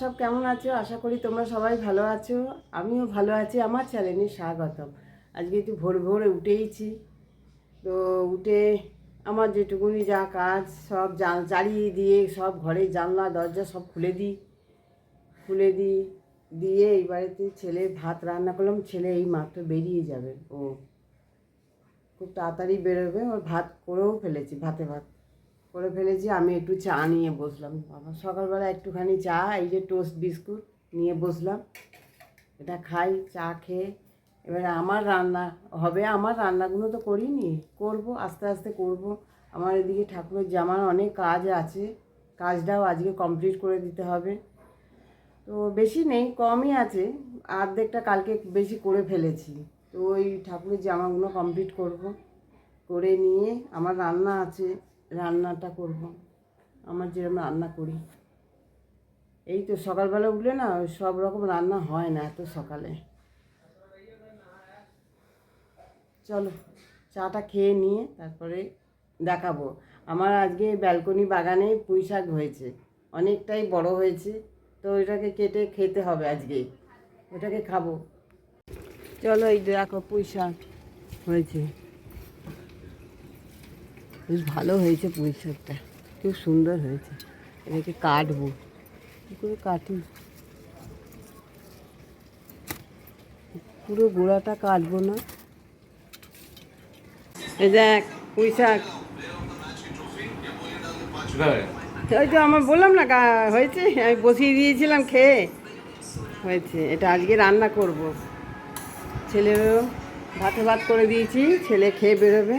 সব কেমন আছো? আশা করি তোমরা সবাই ভালো আছো। আমিও ভালো আছি। আমার চ্যানেলে স্বাগতম। আজকে একটু ভোর ভোরে উঠেইছি। তো উঠে আমার যেটুকুনি যা কাজ, সব চালিয়ে দিয়ে সব ঘরে জানলা, দরজা সব খুলে দিই। খুলে দিই। দিয়ে এই বাড়িতে ছেলে ভাত রান্না করলাম। ছেলে এই মাত্র বেরিয়ে যাবে। ও খুব তাড়াতাড়ি বেরোবে। ওর ভাত করেও ফেলেছি, ভাতে ভাত। করে ফেলেছি, আমি একটু চা নিয়ে বসলাম। বাবা, সকালবেলা একটুখানি চা, এই যে টোস্ট বিস্কুট নিয়ে বসলাম। এটা খাই, চা খেয়ে। এবারে আমার রান্না হবে, আমার রান্নাগুলো তো করিনি, করব, আস্তে আস্তে করব। আমার এদিকে ঠাকুরের জামার অনেক কাজ আছে, কাজটাও আজকে কমপ্লিট করে দিতে হবে। তো বেশি নেই, কমই আছে অর্ধেকটা কালকে বেশি করে ফেলেছি। তো ওই ঠাকুরের জামাগুলো কমপ্লিট করব, করে নিয়ে আমার রান্না আছে। রান্নাটা করব। আমার যেরকম রান্না করি। এই তো সকালবেলা উঠলে না সব রকম রান্না হয় না এত সকালে। চলো, চাটা খেয়ে নিয়ে তারপরে দেখাবো। আমার আজকে ব্যালকনি বাগানে পুঁই শাক হয়েছে। অনেকটাই বড় হয়েছে, তো ওইটাকে কেটে খেতে হবে আজকে। ওটাকে খাব। চলো এই দেখো পুঁই শাক হয়েছে। বেশ ভালো হয়েছে পুঁই শাকটা খুব সুন্দর হয়েছে। এটাকে কাটবো। কী করে কাটি? পুরো গোড়াটা কাটবো না। এই দেখ পুঁই শাক ওই তো আমার বললাম না হয়েছে? আমি বসিয়ে দিয়েছিলাম খেয়ে। হয়েছে এটা আজকে রান্না করব। ছেলেরও ভাতে ভাত করে দিয়েছি ছেলে খেয়ে বেরোবে।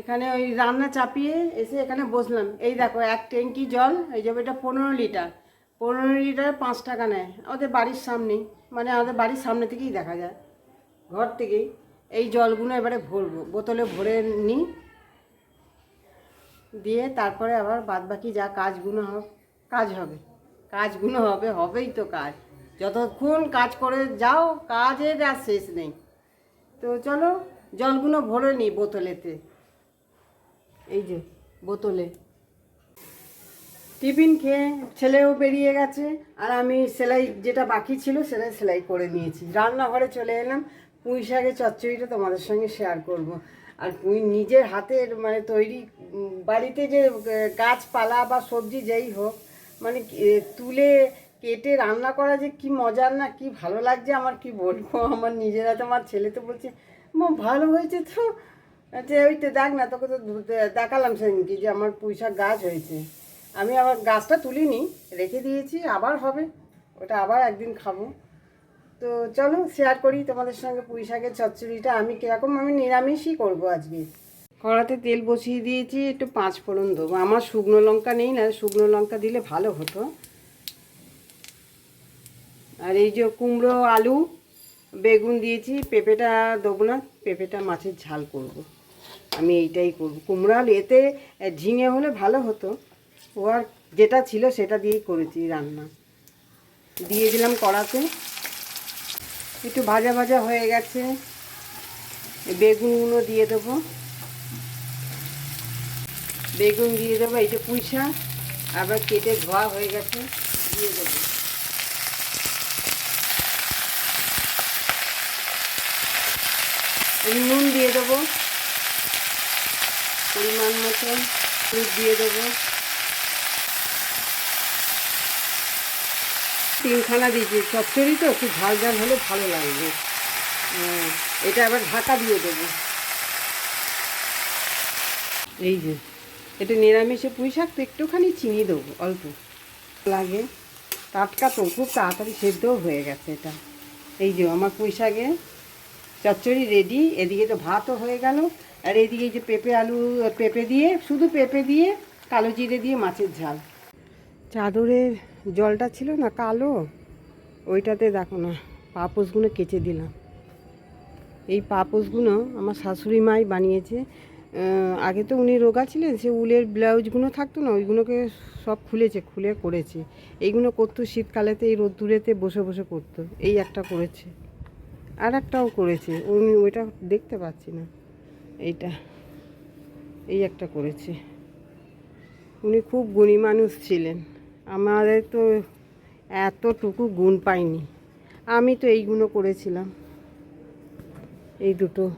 এখানে ওই রান্না চাপিয়ে এসে এখানে বসলাম। এই দেখো, এক ট্যাঙ্কি জল, এই যাবে এটা পনেরো লিটার। পনেরো লিটার পাঁচ টাকা নেয়। আমাদের বাড়ির সামনেই মানে আমাদের বাড়ির সামনে থেকেই দেখা যায়। ঘর থেকেই এই জলগুলো এবারে ভরবো। বোতলে ভরে নিই দিয়ে তারপরে আবার বাদ বাকি যা কাজগুলো হবে কাজ হবে। কাজগুলো হবে, হবেই তো কাজ। যতক্ষণ কাজ করে যাও, কাজের আর শেষ নেই। তো চলো, জলগুলো ভরে নিই বোতলেতে। এই যে, বোতলে। টিফিন খেয়ে ছেলেও বেরিয়ে গেছে, আর আমি সেলাই যেটা বাকি ছিল সেটাই সেলাই করে নিয়েছি। রান্নাঘরে চলে এলাম, পুঁই শাকের চচ্চড়িটা তোমাদের সঙ্গে শেয়ার করব। আর পুঁই নিজের হাতের মানে তৈরি বাড়িতে যে গাছপালা বা সবজি যেই হোক মানে তুলে কেটে রান্না করা যে কি মজার না, কি ভালো লাগছে আমার কি বলব? আমার নিজের হাতে আমার ছেলে তো বলছে ভালো হয়েছে তো? যে ওই তো দেখ না, তোকে তো দেখালাম সেদিনকে যে আমার পুঁইশাক গাছ হয়েছে। আমি আবার গাছটা তুলিনি, রেখে দিয়েছি, আবার হবে। ওটা আবার একদিন খাব। তো চলো শেয়ার করি তোমাদের সঙ্গে পুঁই শাকের চচ্চড়িটা। আমি কীরকম, আমি নিরামিষই করব আজকে। কড়াতে তেল বসিয়ে দিয়েছি, একটু পাঁচ ফোড়ন দেবো। আমার শুকনো লঙ্কা নেই না, শুকনো লঙ্কা দিলে ভালো হতো। আর এই যে কুমড়ো, আলু, বেগুন দিয়েছি, পেঁপেটা দেবো না, পেঁপেটা মাছের ঝাল করব। আমি এইটাই করব। কুমড়ো এতে ঝিঙে হলে ভালো হতো। ও আর যেটা ছিল সেটা দিয়েই করেছি রান্না। দিয়ে দিলাম কড়াতে। একটু ভাজা ভাজা হয়ে গেছে। বেগুনগুলো দিয়ে দেবো। বেগুন দিয়ে দেবো, এই যে আবার কেটে ধোয়া হয়ে গেছে, দিয়ে দেবো। নুন দিয়ে দেবো। পরিমাণ মতো দুধ দিয়ে দেবো। তিনখানা দিয়েছি চচ্চড়ি তো একটু ঝাল ঝাল হলে ভালো লাগবে। এটা আবার ঢাকা দিয়ে দেবো। এই যে, এটা নিরামিষে পুঁই শাক তো একটুখানি চিনি দেবো, অল্প। লাগে। টাটকা তো, খুব তাড়াতাড়ি সেদ্ধও হয়ে গেছে এটা। এই যে, আমার পুঁই শাকে চচ্চড়ি রেডি এদিকে তো ভাতও হয়ে গেল। আর এদিকে এই যে পেঁপে আলু পেঁপে দিয়ে, শুধু পেঁপে দিয়ে, কালো জিরে দিয়ে মাছের ঝাল। চাদরের জলটা ছিল না, কালো, ওইটাতে দেখো না, পাপোশগুলো কেচে দিলাম। এই পাপোশগুলো আমার শাশুড়ি মাই বানিয়েছে। আগে তো উনি রোগা ছিলেন, সে উলের ব্লাউজগুলো থাকতো না, ওইগুলোকে সব খুলেছে, খুলে করেছে। এইগুলো করতো শীতকালেতে, এই রোদ্দুরেতে বসে বসে করতো। এই একটা করেছে আর একটাও করেছে, উনি ওইটা দেখতে পাচ্ছি না। এইটা, এই একটা করেছি। উনি খুব গুণী মানুষ ছিলেন। আমাদের তো এতটুকু গুণ পাইনি। আমি তো এইগুলো করেছিলাম। এই দুটো,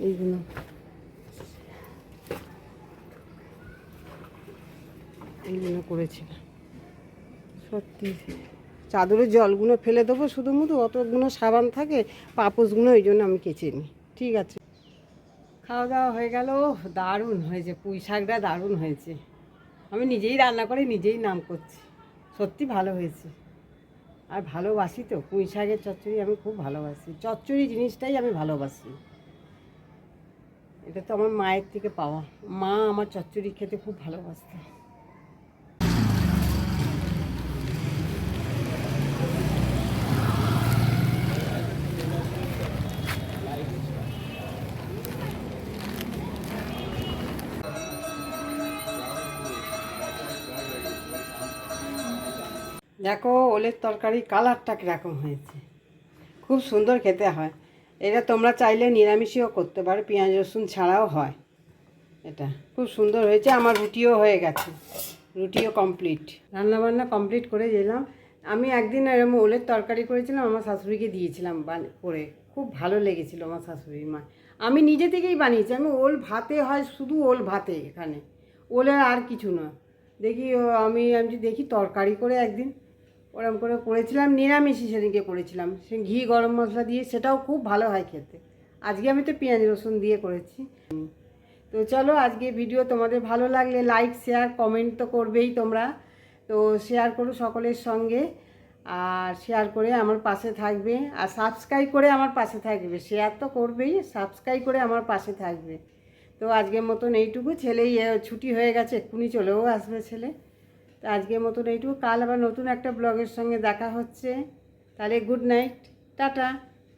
এইগুলো। এইগুলো করেছিলাম। সত্যি, চাদরের জলগুলো ফেলে দেবো শুধু অতগুলো সাবান থাকে, পাপোশগুলো ওই জন্য আমি কেচে নিই। ঠিক আছে। খাওয়া দাওয়া হয়ে গেল। দারুণ হয়েছে, পুঁই শাকটা দারুণ হয়েছে। আমি নিজেই রান্না করে নিজেই নাম করছি। সত্যি ভালো হয়েছে। আর ভালোবাসি তো, পুঁই শাকের চচ্চড়ি আমি খুব ভালোবাসি। চচ্চড়ি জিনিসটাই আমি ভালোবাসি। এটা তো আমার মায়ের থেকে পাওয়া। মা আমার চচ্চড়ি খেতে খুব ভালোবাসতো। দেখো ওলের তরকারি কালারটা কীরকম হয়েছে। খুব সুন্দর খেতে হয়। এটা তোমরা চাইলে নিরামিষেও করতে পারো, পেঁয়াজ, রসুন ছাড়াও হয়। এটা খুব সুন্দর হয়েছে, আমার রুটিও হয়ে গেছে। রুটিও কমপ্লিট। রান্নাবান্না কমপ্লিট করে দিলাম। আমি একদিন এরকম ওলের তরকারি করেছিলাম, আমার শাশুড়িকে দিয়েছিলাম করে। খুব ভালো লেগেছিল আমার শাশুড়ির মা। আমি নিজে থেকেই বানিয়েছি, আমি ওল ভাতে হয় শুধু ওল ভাতে এখানে। ওলের আর কিছু না দেখি আমি আমি দেখি তরকারি করে একদিন ওরম করে করেছিলাম নিরামিষই সেদিনকে করেছিলাম। সে ঘি, গরম মশলা দিয়ে সেটাও খুব ভালো হয় খেতে। আজকে আমি তো পেঁয়াজ রসুন দিয়ে করেছি। তো চলো আজকে ভিডিও তোমাদের ভালো লাগলে লাইক শেয়ার কমেন্ট তো করবেই তোমরা। তো শেয়ার করো সকলের সঙ্গে আর শেয়ার করে আমার পাশে থাকবে। আর সাবস্ক্রাইব করে আমার পাশে থাকবে। শেয়ার তো করবেই সাবস্ক্রাইব করে আমার পাশে থাকবে। তো আজকের মতন এইটুকু। ছেলেই ছুটি হয়ে গেছে, এক্ষুনি চলেও আসবে ছেলে। তো আজকের মতন এইটুকু। কাল আবার নতুন একটা ব্লগের সঙ্গে দেখা হচ্ছে। তাহলে গুড নাইট। টাটা।